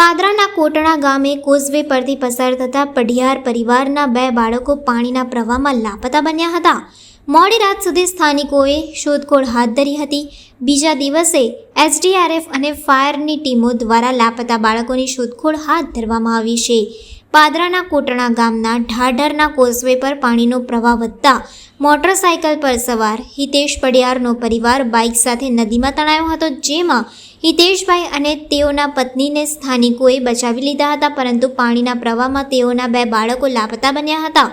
પાદરાના કોટણા ગામે કોઝવે પરથી પસાર થતા પઢિયાર પરિવારના બે બાળકો પાણીના પ્રવાહમાં લાપતા બન્યા હતા. મોડી રાત સુધી સ્થાનિકોએ શોધખોળ હાથ ધરી હતી. બીજા દિવસે એસડીઆરએફ અને ફાયરની ટીમો દ્વારા લાપતા બાળકોની શોધખોળ હાથ ધરવામાં આવી છે. પાદરાના કોટણા ગામના ઢાઢરના કોઝવે પર પાણીનો પ્રવાહ વધતા મોટરસાયકલ પર સવાર હિતેશ પડિયારનો પરિવાર બાઇક સાથે નદીમાં તણાયો હતો, જેમાં હિતેશભાઈ અને તેઓના પત્નીને સ્થાનિકોએ બચાવી લીધા હતા, પરંતુ પાણીના પ્રવાહમાં તેઓના બે બાળકો લાપતા બન્યા હતા.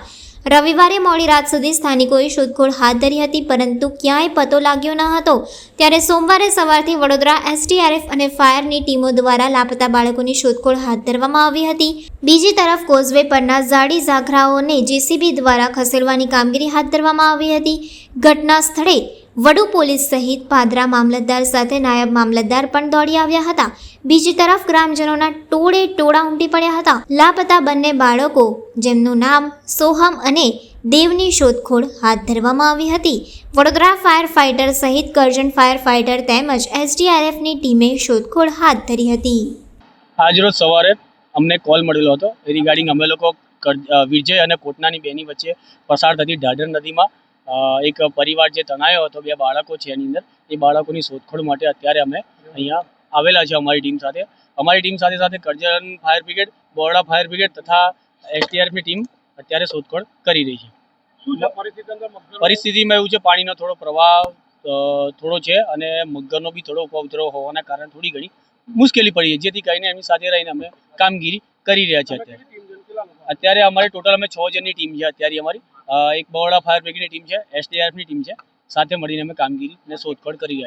રવિવારે મોડી રાત સુધી સ્થાનિકોએ શોધખોળ હાથ ધરી હતી, પરંતુ ક્યાંય પતો લાગ્યો ન હતો. ત્યારે સોમવારે સવારથી વડોદરા એસટીઆરએફ અને ફાયરની ટીમો દ્વારા લાપતા બાળકોની શોધખોળ હાથ ધરવામાં આવી હતી. બીજી તરફ કોઝવે પરના જાડી ઝાખરાઓને જેસીબી દ્વારા ખસેડવાની કામગીરી હાથ ધરવામાં આવી હતી. ઘટના સ્થળે વડુ પોલીસ સહિત પાદરા મામલતદાર સાથે નાયબ મામલતદાર પણ દોડી આવ્યા હતા. બીજી તરફ ગ્રામજનોના ટોળે ટોળા ઉમટી પડ્યા હતા. લાપતા બંને બાળકો, જેમનું નામ સોહમ અને દેવની શોધખોળ હાથ ધરવામાં આવી હતી. વડોદરા ફાયર ફાઇટર સહિત કરજણ ફાયર ફાઇટર તેમજ એસડીઆરએફની ટીમે શોધખોળ હાથ ધરી હતી. આજરોજ સવારે અમને કોલ મળેલો હતો. રિગાર્ડિંગ અમે લોકો વિજય અને કોટનાની બેની વચ્ચે પસાર થતી ઢાઢર નદીમાં એક પરિવાર જે તણાયો હતો બે બાળકો છે એની અંદર એ બાળકોની શોધખોળ માટે અત્યારે અમે અહીંયા આવેલા છે અમારી ટીમ સાથે. અમારી ટીમ સાથે સાથે Karjan fire brigade Borda fire brigade તથા એસટીઆરએફની ટીમ અત્યારે શોધખોળ કરી રહી છે. પરિસ્થિતિમાં એવું છે પાણીનો થોડો પ્રવાહ થોડો છે અને મગરનો બી થોડો ઉપદ્રવ હોવાના કારણે થોડી ઘણી મુશ્કેલી પડી છે. જેથી કરીને એમની સાથે રહીને અમે કામગીરી કરી રહ્યા છીએ અત્યારે. અત્યારે અમારી ટોટલ અમે છ જણની ટીમ છે અત્યારે અમારી. એક બરોડા ફાયર બ્રિગેડની ટીમ છે એસડીઆરએફની ટીમ છે. સાથે મળીને અમે કામગીરી અને શોધખોળ કરી રહ્યા છીએ.